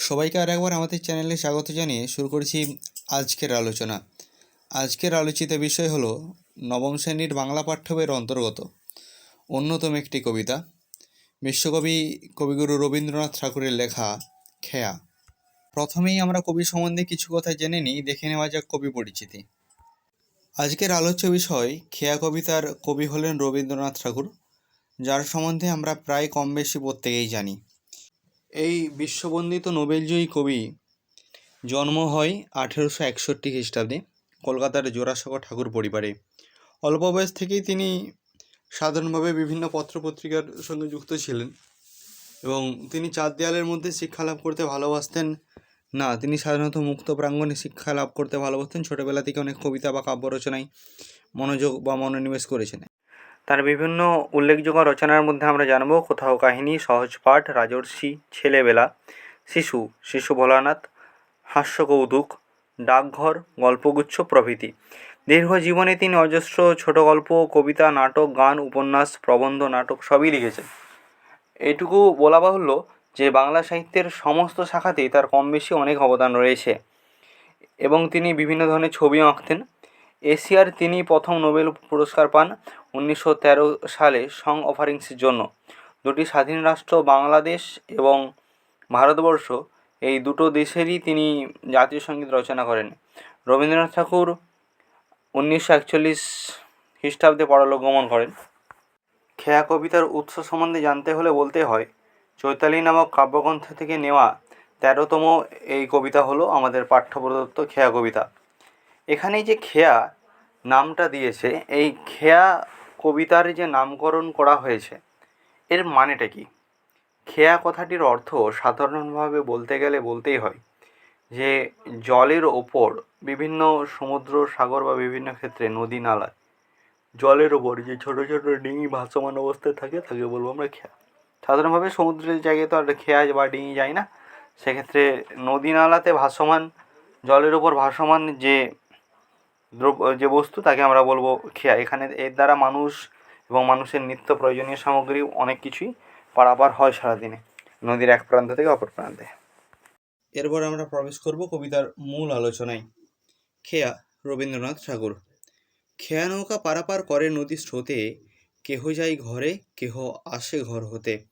সবাইকে আর একবার আমাদের চ্যানেলে স্বাগত জানিয়ে শুরু করছি আজকের আলোচনা। আজকের আলোচিত বিষয় হলো নবম শ্রেণির বাংলা পাঠ্য বইয়ের অন্তর্গত। অন্যতম একটি কবিতা। বিশ্বকবি কবিগুরু রবীন্দ্রনাথ ঠাকুরের লেখা খেয়া। প্রথমেই আমরা কবি সম্বন্ধে কিছু কথা জেনে নিই, দেখে নেওয়া যাক কবি পরিচিতি। আজকের আলোচ্য বিষয়, খেয়া কবিতার কবি হলেন রবীন্দ্রনাথ ঠাকুর, যার সম্বন্ধে আমরা প্রায় কম বেশি প্রত্যেকেই জানি। এই বিশ্ববন্দিত নোবেলজয়ী কবি জন্ম হয় আঠেরোশো একষট্টি খ্রিস্টাব্দে কলকাতার জোড়াসাঁকো ঠাকুর পরিবারে। অল্প বয়স থেকেই তিনি সাধারণভাবে বিভিন্ন পত্রপত্রিকার সঙ্গে যুক্ত ছিলেন এবং তিনি চার দেয়ালের মধ্যে শিক্ষা লাভ করতে ভালোবাসতেন। না, তিনি সাধারণত মুক্ত প্রাঙ্গণে শিক্ষা লাভ করতে ভালোবাসতেন। ছোটোবেলা থেকে অনেক কবিতা বা কাব্য রচনায় মনোযোগ বা মনোনিবেশ করেছেন। তার বিভিন্ন উল্লেখযোগ্য রচনার মধ্যে আমরা জানব কোথাও কাহিনী, সহজ পাঠ, রাজর্ষি, ছেলেবেলা, শিশু শিশু ভোলানাথ, হাস্যকৌতুক, ডাকঘর, গল্পগুচ্ছ প্রভৃতি। দীর্ঘ জীবনে তিনি অজস্র ছোট গল্প, কবিতা, নাটক, গান, উপন্যাস, প্রবন্ধ, নাটক সবই লিখেছেন। এইটুকু বলা বাহুল্য যে বাংলা সাহিত্যের সমস্ত শাখাতেই তার কম বেশি অনেক অবদান রয়েছে। এবং তিনি বিভিন্ন ধরনের ছবি আঁকতেন। এশিয়ার তিনি প্রথম নোবেল পুরস্কার পান উনিশশো তেরো সালে সং অফারিংসের জন্য। দুটি স্বাধীন রাষ্ট্র, বাংলাদেশ এবং ভারতবর্ষ, এই দুটো দেশেরই তিনি জাতীয় সংগীত রচনা করেন। রবীন্দ্রনাথ ঠাকুর উনিশশো একচল্লিশ খ্রিস্টাব্দে পরলোক গমন করেন। খেয়া কবিতার উৎস সম্বন্ধে জানতে হলে বলতে হয়, চৈতালি নামক কাব্যগ্রন্থ থেকে নেওয়া তেরোতম এই কবিতা হলো আমাদের পাঠ্যপ্রদত্ত খেয়া কবিতা। এখানে যে খেয়া নামটা দিয়েছে, এই খেয়া কবিতার যে নামকরণ করা হয়েছে, এর মানেটা কি? খেয়া কথাটির অর্থ সাধারণভাবে বলতে গেলে বলতেই হয় যে, জলের ওপর বিভিন্ন সমুদ্র, সাগর বা বিভিন্ন ক্ষেত্রে নদী, নালা, জলের ওপর যে ছোটো ছোটো ডিঙি ভাসমান অবস্থায় থাকে, তাকে বলব আমরা খেয়া। সাধারণভাবে সমুদ্রের জায়গায় তো আর খেয়া বা ডিঙি যায় না। সেক্ষেত্রে নদী, নালাতে ভাসমান, জলের ওপর ভাসমান যে দ্রব্য যে বস্তু, তাকে আমরা বলব খেয়া। এখানে এর দ্বারা মানুষ এবং মানুষের নিত্য প্রয়োজনীয় সামগ্রী অনেক কিছুই পারাপার হয় সারাদিনে, নদীর এক প্রান্ত থেকে অপর প্রান্তে। এরপর আমরা প্রবেশ করব কবিতার মূল আলোচনায়। খেয়া, রবীন্দ্রনাথ ঠাকুর। খেয়া নৌকা পারাপার করে নদীর স্রোতে, কেহ যায় ঘরে, কেহ আসে ঘর হতে।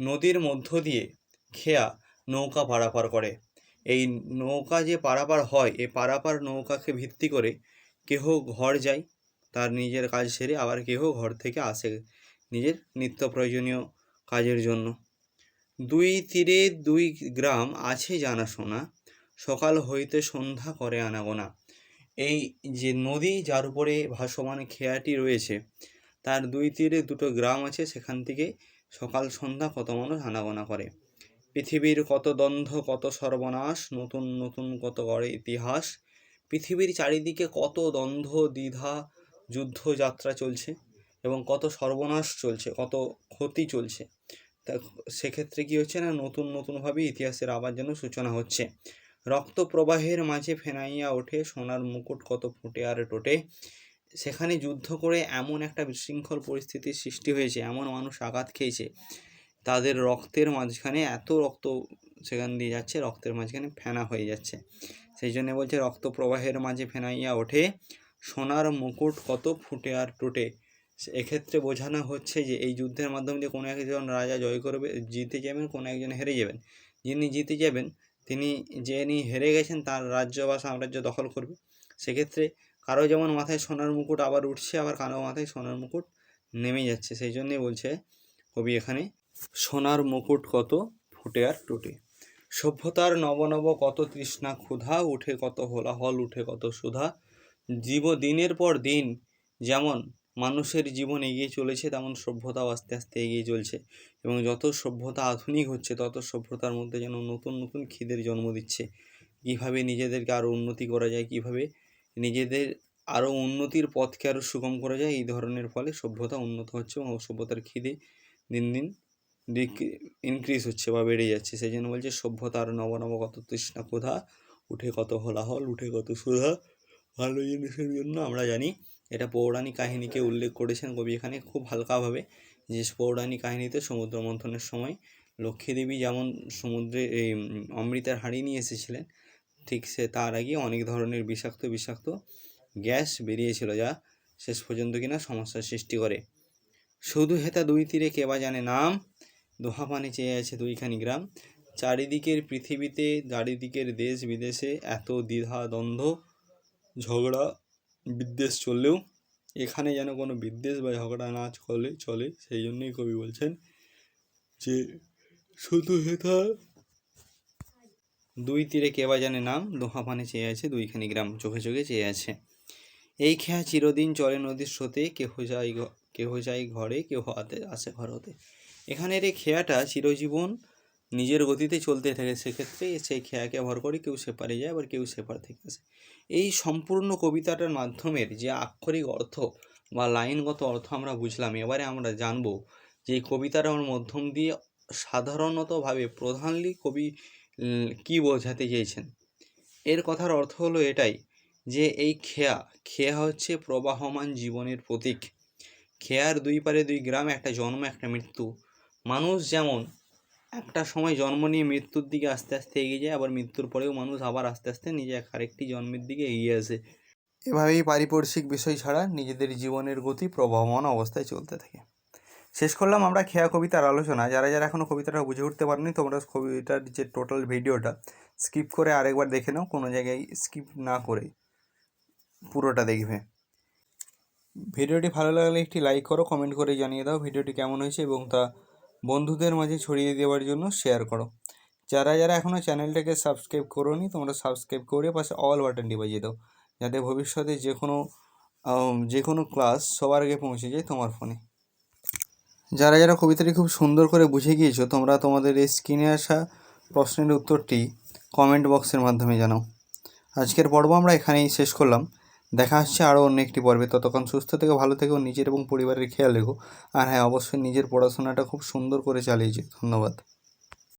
নদীর মধ্য দিয়ে খেয়া নৌকা পারাপার করে। এই নৌকা যে পারাপার হয়, এই পারাপার নৌকাকে ভিত্তি করে কেহ ঘর যায়, তার নিজের কাজ সেরে আবার কেহ ঘর থেকে আসে নিজের নিত্য প্রয়োজনীয় কাজের জন্য। দুই তীরে দুই গ্রাম আছে জানাশোনা, সকাল হইতে সন্ধ্যা করে আনাগোনা। এই যে নদী, যার উপরে ভাসমান খেয়াটি রয়েছে, তার দুই তীরে দুটো গ্রাম আছে, সেখান থেকে সকাল সন্ধ্যা কত মানুষ আনাগোনা করে। পৃথিবীর কত দ্বন্দ্ব, কত সর্বনাশ, নতুন নতুন কত গড়ে ইতিহাস, পৃথিবীর চারিদিকে কত দ্বন্দ্ব, দ্বিধা যুদ্ধ যাত্রা চলছে এবং কত সর্বনাশ চলছে, কত ক্ষতি চলছে। তা সেক্ষেত্রে কী হচ্ছে না, নতুন, নতুনভাবে ইতিহাসের আবার যেন সূচনা হচ্ছে। রক্ত প্রবাহের মাঝে ফেনাইয়া ওঠে, সোনার মুকুট কত ফুটে আর টোটে। সেখানে যুদ্ধ করে এমন একটা বিশৃঙ্খল পরিস্থিতির সৃষ্টি হয়েছে, এমন মানুষ আঘাত খেয়েছে তাদের রক্তের মাঝখানে এত রক্ত সেখান দিয়ে যাচ্ছে, রক্তের মাঝখানে ফেনা হয়ে যাচ্ছে। সেই জন্য বলছে রক্ত প্রবাহের মাঝে ফেনাইয়া ওঠে, সোনার মুকুট কত ফুটে আর টোটে। এক্ষেত্রে বোঝানো হচ্ছে যে এই যুদ্ধের মাধ্যমে যে কোনো একজন রাজা জয় করবে, জিতে যাবেন, কোনো একজন হেরে যাবেন। যিনি জিতে যাবেন, তিনি যে যিনি হেরে গেছেন, তার রাজ্য বা সাম্রাজ্য দখল করবে। সেক্ষেত্রে কারও যেমন মাথায় সোনার মুকুট আবার উঠছে, আবার কারও মাথায় সোনার মুকুট নেমে যাচ্ছে। সেই জন্যই বলছে কবি এখানে সোনার মুকুট কত, ফুটে আর টুটে। সভ্যতার নব নব কত তৃষ্ণা, ক্ষুধা উঠে কত হোলাহল, উঠে কত সুধা। জীব দিনের পর দিন যেমন মানুষের জীবন এগিয়ে চলেছে, তেমন সভ্যতাও আস্তে আস্তে এগিয়ে চলছে। এবং যত সভ্যতা আধুনিক হচ্ছে, তত সভ্যতার মধ্যে যেন নতুন নতুন খিদের জন্ম দিচ্ছে। কীভাবে নিজেদেরকে আরও উন্নতি করা যায়, কীভাবে নিজেদের আরও উন্নতির পথকে আরও সুগম করা যায়, এই ধরনের ফলে সভ্যতা উন্নত হচ্ছে এবং সভ্যতার খিদে দিন দিন ইনক্রিজ হচ্ছে বা বেড়ে যাচ্ছে সেই জন্য বলছে সভ্যতার নব নব কত তৃষ্ণা ক্ষুধা, উঠে কত হলাহল, উঠে কত সুধা, ভালো জিনিসের জন্য আমরা জানি। এটা পৌরাণিক কাহিনীকে উল্লেখ করেছেন কবি এখানে খুব হালকাভাবে। যে পৌরাণিক কাহিনীতে সমুদ্র মন্থনের সময় লক্ষ্মী দেবী যেমন সমুদ্রে এই অমৃতের হাঁড়ি নিয়ে এসেছিলেন, ঠিক সে তার আগে অনেক ধরনের বিষাক্ত বিষাক্ত গ্যাস বেরিয়েছিল যা শেষ পর্যন্ত কিনা সমস্যার সৃষ্টি করে। শুধু হেতা দুই তীরে কেবা জানে নাম দোহা পানি চেয়ে আছে দুইখানি গ্রাম। চারিদিকের পৃথিবীতে, চারিদিকের দেশ বিদেশে এত দ্বিধা, দ্বন্দ্ব, ঝগড়া, বিদ্বেষ চললেও এখানে যেন কোনো বিদ্বেষ বা ঝগড়া না চলে চলে, সেই জন্যই কবি বলছেন যে, শুধু হেথা দুই তীরে কেবা জানে নাম, দোহা পানে চেয়ে আছে দুইখানি গ্রাম, চোখে চোখে চেয়ে আছে। এই খেয়া চিরদিন চলে নদীর স্রোতে, কেহ যায় কেহ যায় ঘরে কেউ হাতে আসে ঘর হতে এখানের এই খেয়াটা চিরজীবন নিজের গতিতে চলতে থাকে, সেক্ষেত্রে সেই খেয়াকে ভর করে কেউ সেপারে যায়, আবার কেউ সেপার থেকে আসে। এই সম্পূর্ণ কবিতাটার মাধ্যমের যে আক্ষরিক অর্থ বা লাইনগত অর্থ আমরা বুঝলাম, এবারে আমরা জানব যে এই কবিতাটার মাধ্যম দিয়ে সাধারণতভাবে প্রধানলি কবি কি বোঝাতে চেয়েছেন? এর কথার অর্থ হলো এটাই যে এই খেয়া খেয়া হচ্ছে প্রবাহমান জীবনের প্রতীক। খেয়ার দুই পারে দুই গ্রাম একটা জন্ম, একটা মৃত্যু। মানুষ যেমন একটা সময় জন্ম নিয়ে মৃত্যুর দিকে আস্তে আস্তে এগিয়ে যায়, আবার মৃত্যুর পরেও মানুষ আবার আস্তে আস্তে নিজে এক আরেকটি জন্মের দিকে এগিয়ে আসে। এভাবেই পারিপার্শ্বিক বিষয় ছাড়া নিজেদের জীবনের গতি প্রবাহমান অবস্থায় চলতে থাকে। শেষ করলাম আমরা খেয়া কবিতার আলোচনা। যারা যারা এখনও কবিতাটা বুঝে উঠতে পারেনি তোমরা কবিতার যে টোটাল ভিডিওটা স্কিপ করে আরেকবার দেখে নাও, কোনো জায়গায় স্কিপ না করে পুরোটা দেখবে। ভিডিওটি ভালো লাগলে একটি লাইক করো কমেন্ট করে জানিয়ে দাও ভিডিওটি কেমন হয়েছে এবং তা বন্ধুদের মাঝে ছড়িয়ে দেওয়ার জন্য শেয়ার করো। যারা যারা এখনও চ্যানেলটাকে সাবস্ক্রাইব করোনি, তোমরা সাবস্ক্রাইব করে পাশে অল বাটনটি বাজিয়ে দাও, যাতে ভবিষ্যতে যে কোনো যে কোনো ক্লাস সবার আগে পৌঁছে যায় তোমার ফোনে যারা যারা কবিতাটি খুব সুন্দর করে বুঝে গিয়েছো, তোমরা তোমাদের এই স্ক্রিনে আসা প্রশ্নের উত্তরটি কমেন্ট বক্সের মাধ্যমে জানাও। আজকের পর্ব আমরা এখানেই শেষ করলাম। দেখা হচ্ছে আরও অন্য একটি পর্বে। ততক্ষণ সুস্থ থেকে, ভালো থেকো, নিজের এবং পরিবারের খেয়াল রেখো। আর হ্যাঁ অবশ্যই নিজের পড়াশোনাটা খুব সুন্দর করে চালিয়ে ধন্যবাদ।